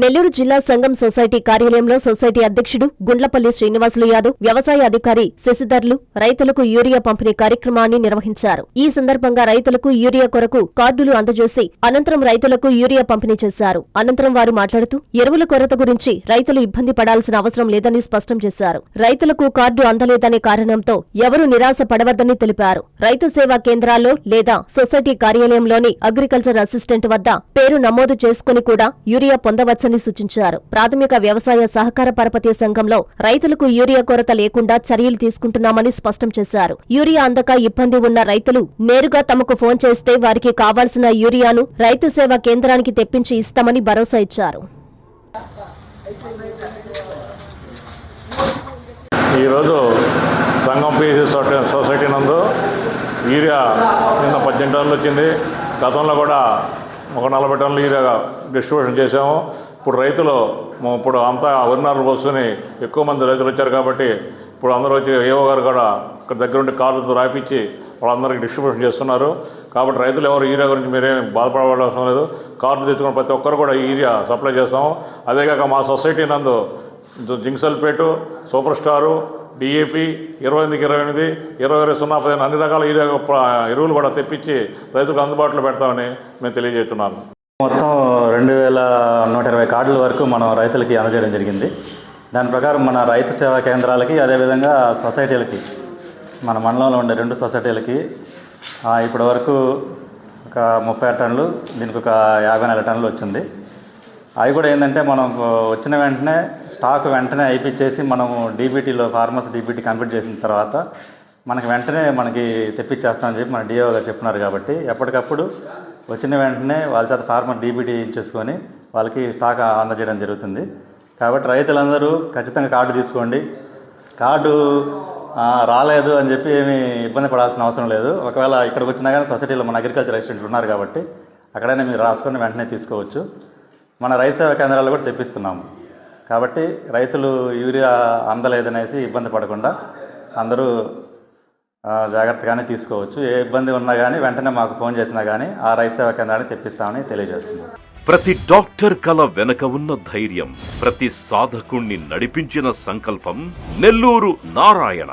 నెల్లూరు జిల్లా సంఘం సొసైటీ కార్యాలయంలో సొసైటీ అధ్యక్షుడు గుండ్లపల్లి శ్రీనివాసులు యాదవ్ వ్యవసాయ అధికారి శశిధర్లు రైతులకు యూరియా పంపిణీ కార్యక్రమాన్ని నిర్వహించారు. ఈ సందర్భంగా రైతులకు యూరియా కొరకు కార్డులు అందజేసి అనంతరం రైతులకు యూరియా పంపిణీ చేశారు. అనంతరం వారు మాట్లాడుతూ ఎరువుల కొరత గురించి రైతులు ఇబ్బంది పడాల్సిన అవసరం లేదని స్పష్టం చేశారు. రైతులకు కార్డు అందలేదనే కారణంతో ఎవరూ నిరాశ పడవద్దని తెలిపారు. రైతు సేవా కేంద్రాల్లో లేదా సొసైటీ కార్యాలయంలోని అగ్రికల్చర్ అసిస్టెంట్ వద్ద పేరు నమోదు చేసుకుని కూడా యూరియా పొందవచ్చని సూచించారు. ప్రాథమిక వ్యవసాయ సహకార పరపతి సంఘంలో రైతులకు యూరియా కొరత లేకుండా చర్యలు తీసుకుంటున్నామని స్పష్టం చేశారు. యూరియా అందక ఇబ్బంది ఉన్న రైతులు నేరుగా తమకు ఫోన్ చేస్తే వారికి కావాల్సిన యూరియాను రైతు సేవా కేంద్రానికి తెప్పించి ఇస్తామని భరోసా ఇచ్చారు. ఈరోజు సంఘం పిఎస్సి సొసై- సొసైటీ నందు యూరియా నిన్న పద్దెనిమిది టన్నులు వచ్చింది. గతంలో కూడా ఒక నలభై టన్నులు యూరియా డిస్ట్రిబ్యూషన్ చేసాము ఇప్పుడు రైతులు ఇప్పుడు అంతా వరినారులు పోసుకొని ఎక్కువ మంది రైతులు వచ్చారు కాబట్టి ఇప్పుడు అందరూ వచ్చి ఏవో గారు కూడా ఇక్కడ దగ్గరుండి కార్డుతో రాయించి వాళ్ళందరికీ డిస్ట్రిబ్యూషన్ చేస్తున్నారు. కాబట్టి రైతులు ఎవరు యూరియా గురించి మీరేం బాధపడవలసిన లేదు. కార్డు తెచ్చుకున్న ప్రతి ఒక్కరు కూడా ఈ యూరియా సప్లై చేస్తాము. అదేగాక మా సొసైటీ నందు జింక్సల్పేటు సూపర్ స్టారు డిఏపి ఇరవై ఎనిమిదికి ఇరవై ఎనిమిది ఇరవై ఇరవై సున్నా పదిహేను అన్ని రకాల ఈరియా ఎరువులు కూడా తెప్పించి రైతులకు అందుబాటులో పెడతామని మేము తెలియజేస్తున్నాను. మొత్తం రెండు వేల నూట ఇరవై కార్డుల వరకు మనం రైతులకి అందజేయడం జరిగింది. దాని ప్రకారం మన రైతు సేవా కేంద్రాలకి అదేవిధంగా సొసైటీలకి మన మండలంలో ఉండే రెండు సొసైటీలకి ఇప్పటి వరకు ఒక ముప్పై ఆరు టన్నులు దీనికి ఒక యాభై నాలుగు టన్నులు వచ్చింది. అవి కూడా ఏంటంటే మనం వచ్చిన వెంటనే స్టాక్ వెంటనే అయిపించేసి మనము డీబీటీలో ఫార్మర్స్ డీబీటీ కంప్లీట్ చేసిన తర్వాత మనకి వెంటనే మనకి తెప్పించేస్తామని చెప్పి మన డిఓ గారు చెప్తున్నారు కాబట్టి ఎప్పటికప్పుడు వచ్చిన వెంటనే వాళ్ళ చేత ఫార్మర్ డీబీటీ ఇచ్చేసుకొని వాళ్ళకి స్టాక్ అందజేయడం జరుగుతుంది. కాబట్టి రైతులందరూ ఖచ్చితంగా కార్డు తీసుకోండి. కార్డు రాలేదు అని చెప్పి ఏమీ ఇబ్బంది పడాల్సిన అవసరం లేదు. ఒకవేళ ఇక్కడికి వచ్చినా కానీ సొసైటీలో మన అగ్రికల్చర్ రెసిడెంట్లు ఉన్నారు కాబట్టి అక్కడైనా మీరు రాసుకొని వెంటనే తీసుకోవచ్చు. మన రైతు సేవా కేంద్రాలు కూడా తెప్పిస్తున్నాము. కాబట్టి రైతులు యూరియా అందలేదనేసి ఇబ్బంది పడకుండా అందరూ జాగ్రత్తగానే తీసుకోవచ్చు. ఏ ఇబ్బంది ఉన్నా కానీ వెంటనే మాకు ఫోన్ చేసినా కానీ ఆ రైతు సేవా కేంద్రాన్ని తెప్పిస్తామని తెలియజేస్తున్నాం. ప్రతి డాక్టర్ కల వెనక ఉన్న ధైర్యం ప్రతి సాధకుణ్ణి నడిపించిన సంకల్పం నెల్లూరు నారాయణ.